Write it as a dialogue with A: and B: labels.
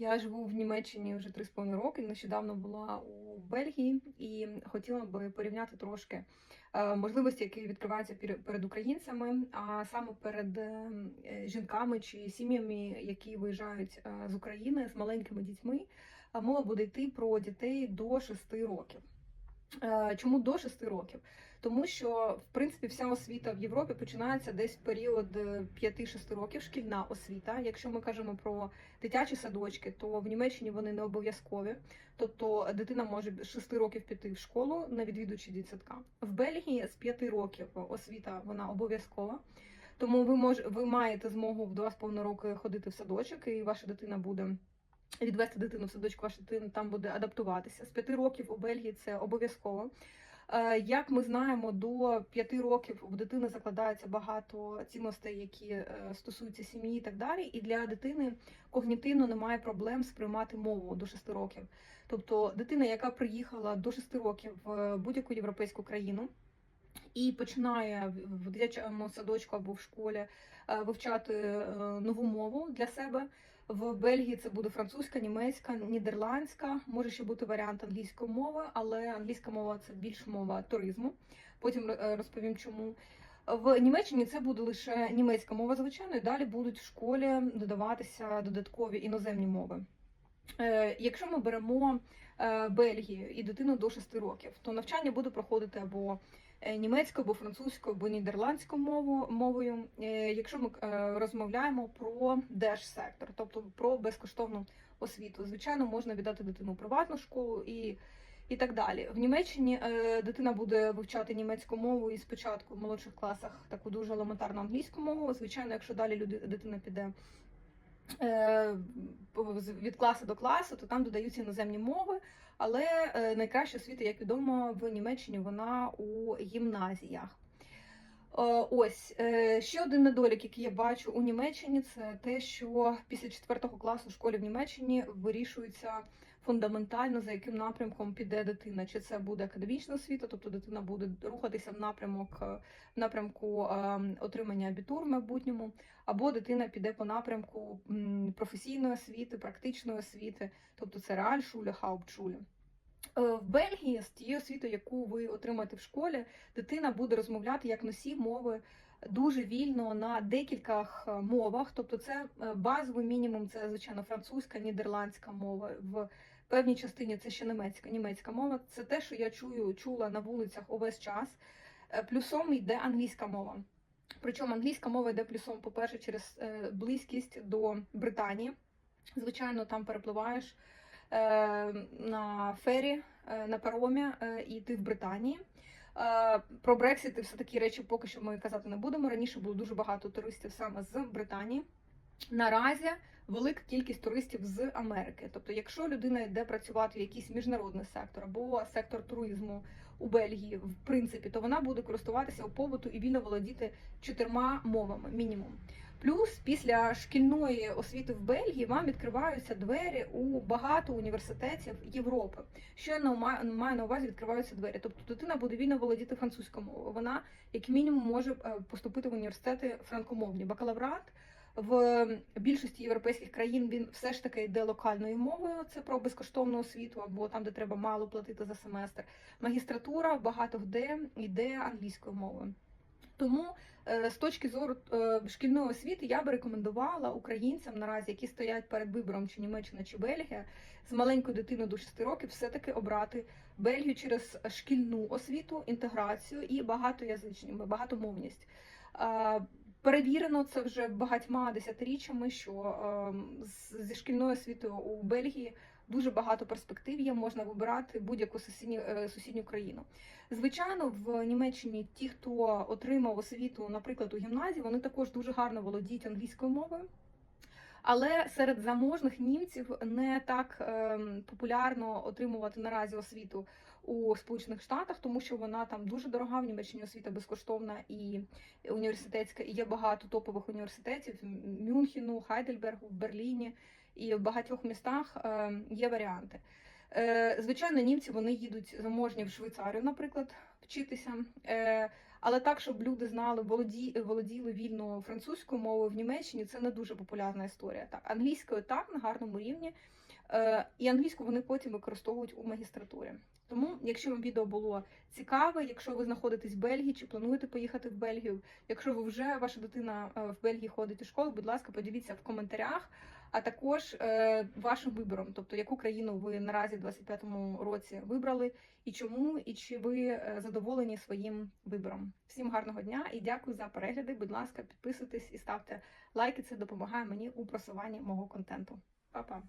A: Я живу в Німеччині вже 3,5 роки. Нещодавно була у Бельгії і хотіла би порівняти трошки е, можливості, які відкриваються перед українцями, а саме перед е, жінками чи сім'ями, які виїжджають е, з України з маленькими дітьми. Мова буде йти про дітей до 6 років. Е, Чому до 6 років? Тому що в принципі вся освіта в Європі починається десь в період е, 5-6 років, шкільна освіта. Якщо ми кажемо про дитячі садочки, то в Німеччині вони не обов'язкові. Тобто дитина може з 6 років піти в школу, не відвідуючи дитсадка. В Бельгії з 5 років освіта вона обов'язкова. Тому ви мож, ви маєте змогу в 2,5 роки ходити в садочок, і ваша дитина буде відвести дитину в садочок, ваша дитина там буде адаптуватися. З 5 років у Бельгії це обов'язково. Е, Як ми знаємо, до 5 років в дитини закладається багато цінностей, які е, стосуються сім'ї і так далі. І для дитини когнітивно немає проблем сприймати мову до 6 років. Тобто дитина, яка приїхала до 6 років в будь-яку європейську країну. І починає в- дитячому садочку або в школі е, вивчати нову мову для себе. В Бельгії це буде французька, німецька, нідерландська, може ще бути варіант англійської мови, але англійська мова це більш мова туризму. Потім е, розповім чому. В Німеччині це буде лише німецька мова, звичайно, і далі будуть в школі додаватися додаткові іноземні мови. Е, Якщо ми беремо е, Бельгію і дитину до 6 років, то навчання буде проходити або е, німецькою, або французькою, або нідерландською мовою. Якщо ми розмовляємо про держсектор, тобто про безкоштовну освіту, звичайно, можна віддати дитину приватну школу і. І так далі. В Німеччині дитина буде вивчати німецьку мову і спочатку в молодших класах таку дуже елементарну англійську мову. Звичайно, якщо далі люди, дитина піде від класу до класу, то там додаються іноземні мови. Але е, найкраща освіта, як відомо, в Німеччині вона у гімназіях. Ось е, ще один недолік, який я бачу у Німеччині, це те, що після 4 класу в школі в Німеччині вирішується фундаментально, за яким напрямком піде дитина. Чи це буде академічна освіта, тобто дитина буде рухатися в напрямок е, в напрямку е, отримання абітур в майбутньому, або дитина піде по напрямку професійної освіти, практичної освіти, тобто це реальшуля, хаупшуля. Е, В Бельгії з тією освітою, яку ви отримаєте в школі, дитина буде розмовляти як носій мови дуже вільно на декількох е, мовах. Тобто, це е, базовий мінімум, це звичайно французька, нідерландська мова. В певній частині це ще німецька, німецька мова. Це те, що я чую, чула на вулицях увесь час. Плюсом йде англійська мова. Причому англійська мова йде плюсом, по-перше, через е, близькість до Британії. Звичайно, там перепливаєш на фері, е, на паромі, е, і ти в Британії. Е, Про Брексит і все такі речі поки що ми казати не будемо. Раніше було дуже багато туристів саме з Британії. Наразі велика кількість туристів з Америки. Тобто, якщо людина йде працювати в якийсь міжнародний сектор або сектор туризму у Бельгії, в принципі, то вона буде користуватися у побуту і вільно володіти чотирма мовами мінімум. Плюс після шкільної освіти в Бельгії вам відкриваються двері у багато університетів Європи. Що я на маю на увазі, відкриваються двері. Тобто дитина буде вільно володіти французькою мовою. Вона, як мінімум, може е, поступити в університети франкомовні. Бакалаврат в більшості європейських країн він все ж таки йде локальною мовою. Це про безкоштовну освіту, або там, де треба мало платити за семестр. Магістратура багато де йде англійською мовою. Тому е, з точки зору е, шкільної освіти я би рекомендувала українцям наразі, які стоять перед вибором чи Німеччина чи Бельгія, з маленькою дитиною до 6 років, все-таки обрати Бельгію через шкільну освіту, інтеграцію і багатоязичність, багатомовність. Е, Перевірено це вже багатьма десятиріччями, що е, зі шкільною освітою у Бельгії дуже багато перспектив є. Можна вибирати будь-яку сусідню, е, сусідню країну. Звичайно, в Німеччині ті, хто отримав освіту, наприклад, у гімназії, вони також дуже гарно володіють англійською мовою. Але серед заможних німців не так ем, популярно отримувати наразі освіту у Сполучених Штатах, тому що вона там дуже дорога. В Німеччині освіта безкоштовна і університетська. І є багато топових університетів Мюнхену, Хайдельбергу, в Берліні і в багатьох містах ем, є варіанти. Е, Звичайно, німці вони їдуть заможні в Швейцарію, наприклад, вчитися. Е, Але так, щоб люди знали, володі, володіли вільно французькою мовою в Німеччині, це не дуже популярна історія. Так, англійською так, на гарному рівні. Е, І англійську вони потім використовують у магістратурі. Тому, якщо вам відео було цікаве, якщо ви знаходитесь в Бельгії чи плануєте поїхати в Бельгію, якщо ви вже ваша дитина е, в Бельгії ходить у школу, будь ласка, поділіться в коментарях, а також е, вашим вибором, тобто яку країну ви наразі в 25-му році вибрали, і чому, і чи ви задоволені своїм вибором. Всім гарного дня і дякую за перегляди. Будь ласка, підписуйтесь і ставте лайки. Це допомагає мені у просуванні мого контенту. Па-па!